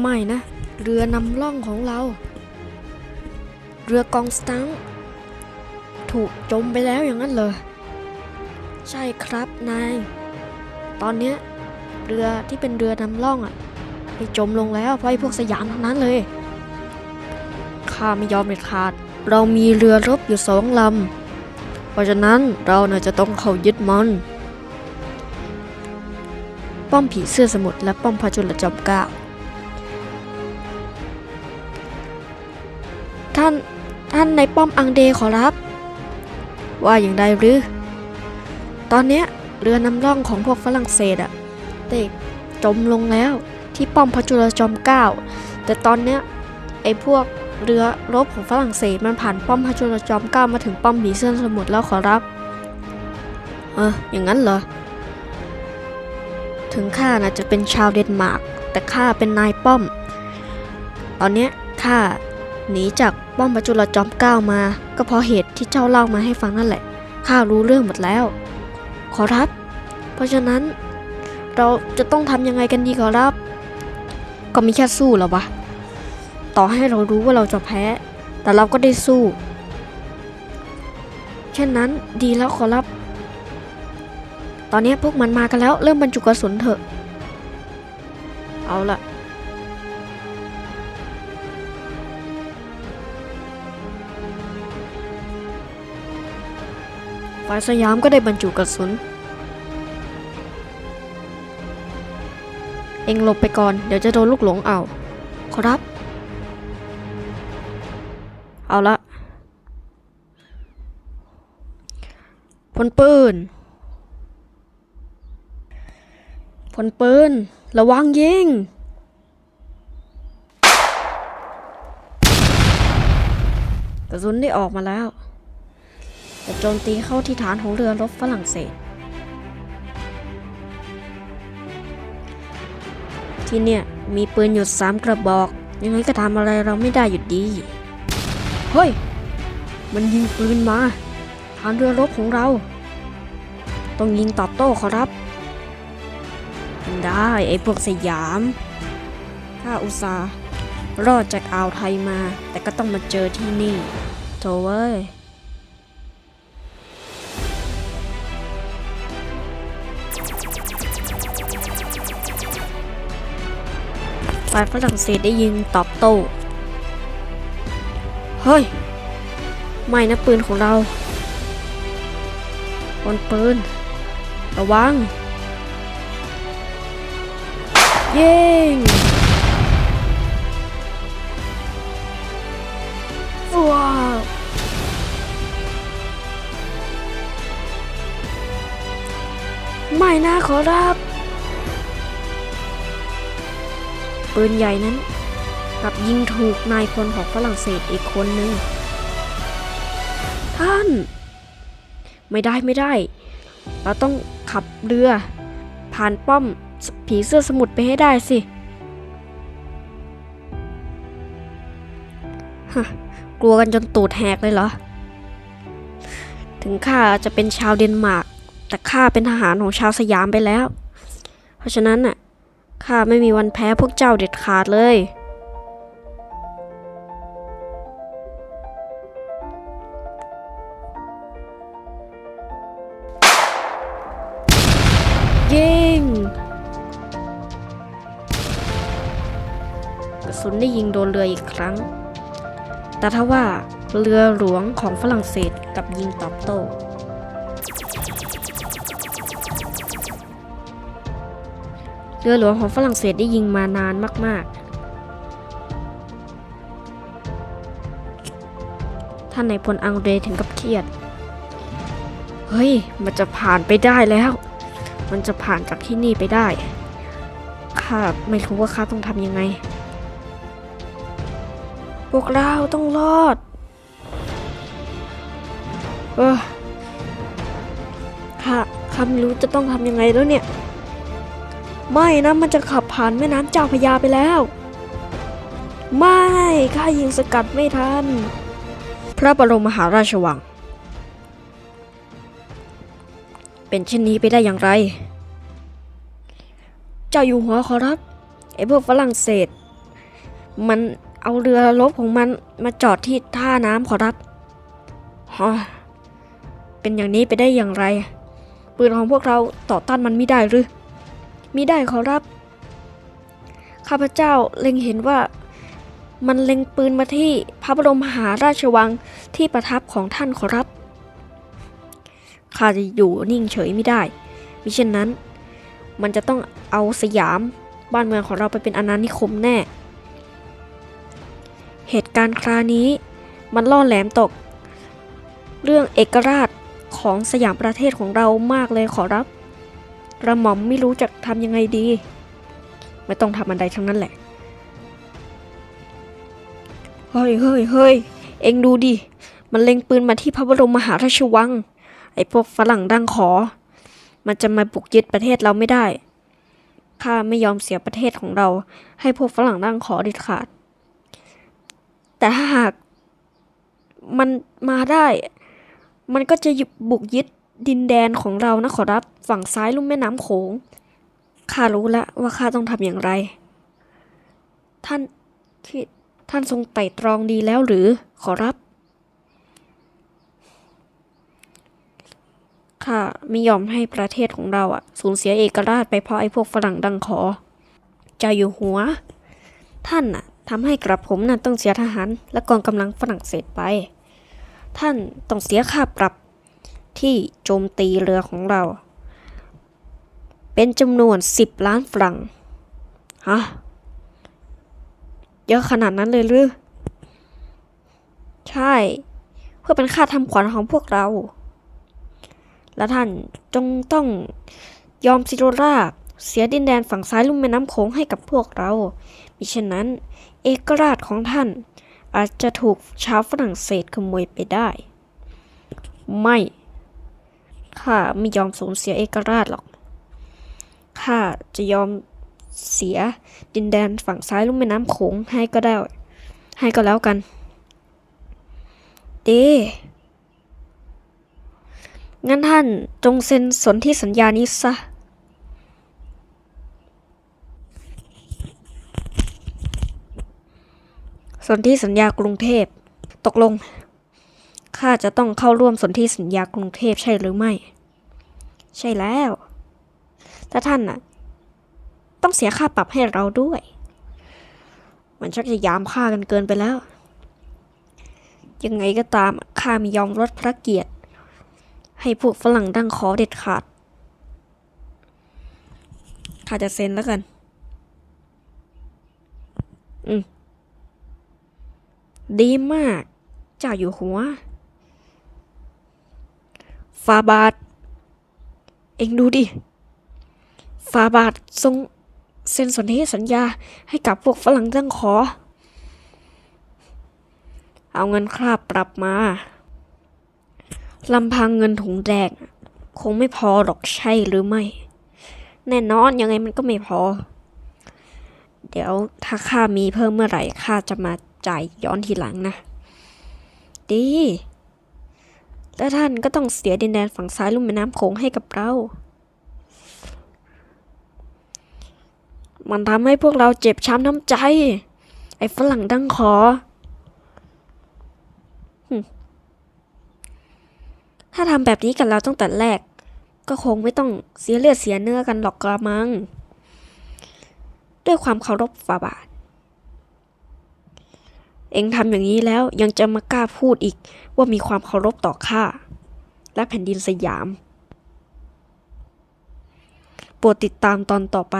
ไม่นะ เรือนำล่องของเรา เรือกองสตังค์ถูกจมไปแล้วอย่างนั้นเลยใช่ครับนาย ตอนเนี้ยเรือที่เป็นเรือนำล่องอะไปจมลงแล้วเพราะไอ้พวกสยามทั้งนั้นเลยข้าไม่ยอมเด็ดขาด เรามีเรือรบอยู่สองลำ เพราะฉะนั้นเราเนี่ยจะต้องเข้ายึดมัน ป้อมผีเสื้อสมุทรและป้อมพระจุลจอมเกล้าานในป้อมอังเดขอรับ ว่าอย่างใดหรือ ตอนเนี้ยเรือนำร่องของพวกฝรั่งเศสอะได้จมลงแล้วที่ป้อมพระจุลจอมเกล้าแต่ตอนเนี้ยไอ้พวกเรือรบของฝรั่งเศสมันผ่านป้อมพระจุลจอมเกล้ามาถึงป้อมผีเสื้อสมุทรแล้วขอรับ เอออย่างนั้นเหรอ ถึงข้านะจะเป็นชาวเดนมาร์กแต่ข้าเป็นนายป้อม ตอนเนี้ยข้า หนีจากป้อมพระจุลจอมเก้ามา ก็เพราะเหตุที่เจ้าเล่ามาให้ฟังนั่นแหละ ข้ารู้เรื่องหมดแล้ว ขอรับ เพราะฉะนั้น เราจะต้องทำยังไงกันดีขอรับ ก็มีแค่สู้แล้ววะ ต่อให้เรารู้ว่าเราจะแพ้ แต่เราก็ได้สู้ เช่นนั้นดีแล้วขอรับ ตอนนี้พวกมันมากันแล้วเริ่มบรรจุกระสุนเถอะ เอาละ ฝ่ายสยามก็ได้บรรจุกระสุน เองหลบไปก่อน เดี๋ยวจะโดนลูกหลงเอา ขอรับ เอาละพลปืนพลปืน ระวังยิงกระสุนได้ออกมาแล้ว แต่โจมตีเข้าที่ฐานของเรือรบฝรั่งเศส ที่เนี่ยมีปืนอยู่สามกระบอก ยังไงก็ทำอะไรเราไม่ได้อยู่ดี เฮ้ย มันยิงปืนมาฐานเรือรบของเรา ต้องยิงตอบโต้ขอรับ ได้ไอ้พวกสยามข้าอุตส่าห์รอดจากอ่าวไทยมา แต่ก็ต้องมาเจอที่นี่โถเว้ย ฝ่ายฝรั่งเศสได้ยิงตอบโต้ เฮ้ย ไม่นะปืนของเราบนปืน ระวัง ยิงว้าวไม่นะขอรับ ปืนใหญ่นั้นกลับยิงถูกนายพลของฝรั่งเศสอีกคนหนึ่งท่าน ไม่ได้ไม่ได้ เราต้องขับเรือ ผ่านป้อมผีเสื้อสมุทรไปให้ได้สิฮะกลัวกันจนตูดแหกเลยเหรอ ถึงข้าจะเป็นชาวเดนมาร์ก แต่ข้าเป็นทหารของชาวสยามไปแล้ว เพราะฉะนั้นน่ะ ข้าไม่มีวันแพ้พวกเจ้าเด็ดขาดเลย ยิงกระสุนได้ยิงโดนเรืออีกครั้ง แต่ถ้าว่าเรือหลวงของฝรั่งเศสกับยิงตอบโต้ เรือหลวงของฝรั่งเศสได้ยิงมานานมาก ๆ ท่านในายพลอังเดรถึงกับเครียด เฮ้ย มันจะผ่านไปได้แล้ว มันจะผ่านจากที่นี่ไปได้ ข้าไม่รู้ว่าข้าต้องทำยังไง พวกเราต้องรอด เออข้าข้าไม่รู้จะต้องทำยังไงแล้วเนี่ย ไม่นะมันจะขับผ่านแม่น้ำเจ้าพยาไปแล้ว ไม่ข้ายิงสกัดไม่ทัน พระบรมมหาราชวัง เป็นเช่นนี้ไปได้อย่างไร เจ้าอยู่หัวขอรับไอ้พวกฝรั่งเศส มันเอาเรือรบของมันมาจอดที่ท่าน้ำขอรับฮะเป็นอย่างนี้ไปได้อย่างไร ปืนของพวกเราต่อต้านมันไม่ได้หรือ มิได้ขอรับ ข้าพเจ้าเล็งเห็นว่า มันเล็งปืนมาที่พระบรมมหาราชวังที่ประทับของท่านขอรับ ข้าจะอยู่นิ่งเฉยไม่ได้ มิเช่นนั้น มันจะต้องเอาสยามบ้านเมืองของเราไปเป็นอาณานิคมแน่ เหตุการณ์คราวนี้มันล่อแหลมตก เรื่องเอกราชของสยามประเทศของเรามากเลยขอรับ กระหม่อมไม่รู้จะทำยังไงดี ไม่ต้องทำอันใดทั้งนั้นแหละ เฮ้ยเฮ้ยเฮ้ยเอ็งดูดิ มันเล็งปืนมาที่พระบรมมหาราชวัง ไอ้พวกฝรั่งดังขอ มันจะมาบุกยึดประเทศเราไม่ได้ ข้าไม่ยอมเสียประเทศของเรา ให้พวกฝรั่งดังขอเด็ดขาด แต่ถ้าหากมันมาได้ มันก็จะบุกยึด ดินแดนของเรานะขอรับฝั่งซ้ายลุ่มแม่น้ำโขงข้ารู้แล้วว่าข้าต้องทำอย่างไร ท่านที่ท่านทรงไต่ตรองดีแล้วหรือขอรับข้าไม่ยอมให้ประเทศของเราอะสูญเสียเอกราชไปเพราะไอ้พวกฝรั่งดังขอเจ้าอยู่หัว ท่านน่ะทำให้กระผมน่ะต้องเสียทหารและกองกำลังฝรั่งเศสไป ท่านต้องเสียค่าปรับ ที่โจมตีเรือของเรา เป็นจำนวน 10 ล้านฝรั่งฮะเยอะขนาดนั้นเลยหรือ ใช่ เพื่อเป็นค่าทำขวัญของพวกเรา และท่านจงต้องยอมซิโรราบเสียดินแดนฝั่งซ้ายลุ่มแม่น้ำโขงให้กับพวกเรา มิฉะนั้น เอกราชของท่านอาจจะถูกชาวฝรั่งเศสขโมยไปได้ ไม่ ข้าไม่ยอมสูญเสียเอกราชหรอก ข้าจะยอมเสียดินแดนฝั่งซ้ายลุ่มแม่น้ำโขงให้ก็ได้ ให้ก็แล้วกัน เดงั้นท่านจงเซ็นสนธิสัญญานี้ซะ สนธิสัญญากรุงเทพ ตกลง ข้าจะต้องเข้าร่วมสนธิสัญญากรุงเทพใช่หรือไม่ ใช่แล้ว แต่ท่านน่ะ ต้องเสียค่าปรับให้เราด้วย มันชักจะยามค่ากันเกินไปแล้ว ยังไงก็ตามข้าไม่ยอมลดพระเกียรติ ให้พวกฝรั่งดั้งขอเด็ดขาด ข้าจะเซ็นแล้วกัน อืม ดีมาก เจ้าอยู่หัว ฟาบาท เอ็งดูดิ ฟาบาททรงเซ็นสนธิสัญญาให้กับพวกฝรั่งตั้งขอ เอาเงินค่าปรับมาลำพังเงินถุงแดงคงไม่พอหรอกใช่หรือไม่ แน่นอนยังไงมันก็ไม่พอ เดี๋ยวถ้าข้ามีเพิ่มเมื่อไหร่ข้าจะมาจ่ายย้อนทีหลังนะ ดี และท่านก็ต้องเสียดินแดนฝั่งซ้ายลุ่มแม่น้ำโขงให้กับเรา มันทำให้พวกเราเจ็บช้ำน้ำใจ ไอ้ฝรั่งดังขอ ถ้าทำแบบนี้กับเราตั้งแต่แรก ก็คงไม่ต้องเสียเลือดเสียเนื้อกันหรอกกระมัง ด้วยความเคารพฝ่าบาท เองทำอย่างนี้แล้วยังจะมากล้าพูดอีกว่ามีความเคารพต่อข้าและแผ่นดินสยาม โปรดติดตามตอนต่อไป